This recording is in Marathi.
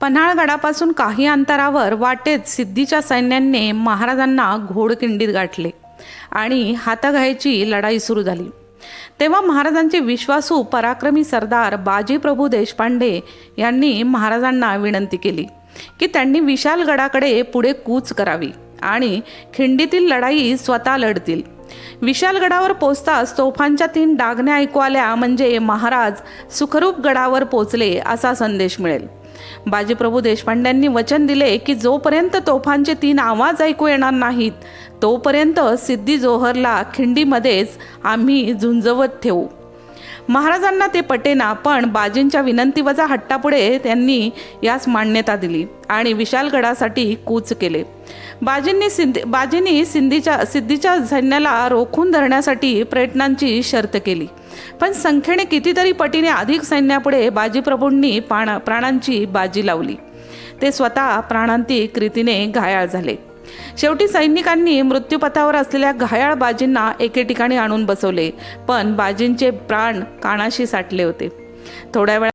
पन्हाळगडापासून काही अंतरावर वाटेत सिद्धीच्या सैन्याने महाराजांना घोडकिंडीत गाठले आणि हाताघायची लढाई सुरू झाली. तेव्हा महाराजांचे विश्वासू पराक्रमी सरदार बाजीप्रभू देशपांडे यांनी महाराजांना विनंती केली की त्यांनी विशालगडाकडे पुढे कूच करावी आणि खिंडीतील लढाई स्वतः लढतील. विशालगडावर पोचताच तोफांच्या तीन डागण्या ऐकू आल्या म्हणजे महाराज सुखरूप गडावर पोचले असा संदेश मिळेल. बाजीप्रभू देशपांड्यांनी वचन दिले की जोपर्यंत तोफांचे तीन आवाज ऐकू येणार नाहीत तोपर्यंत सिद्धी जोहरला खिंडीमध्येच आम्ही झुंजवत ठेवू. महाराजांना ते पटेना पण बाजींच्या विनंतीवजा हट्टापुढे त्यांनी यास मान्यता दिली आणि विशालगडासाठी कूच केले. बाजींनी सिंधी बाजींनी सिंधीच्या सिद्धीच्या सैन्याला रोखून धरण्यासाठी प्रयत्नांची शर्त केली. पण संख्येने कितीतरी पटीने अधिक सैन्यापुढे बाजीप्रभूंनी प्राण प्राणांची बाजी लावली. ते स्वतः प्राणांतिक रीतीने घायाळ झाले. शेवटी सैनिकांनी मृत्यूपथावर असलेल्या घायाळ बाजींना एके ठिकाणी आणून बसवले पण बाजींचे प्राण कानाशी साठले होते. थोड्या वेळा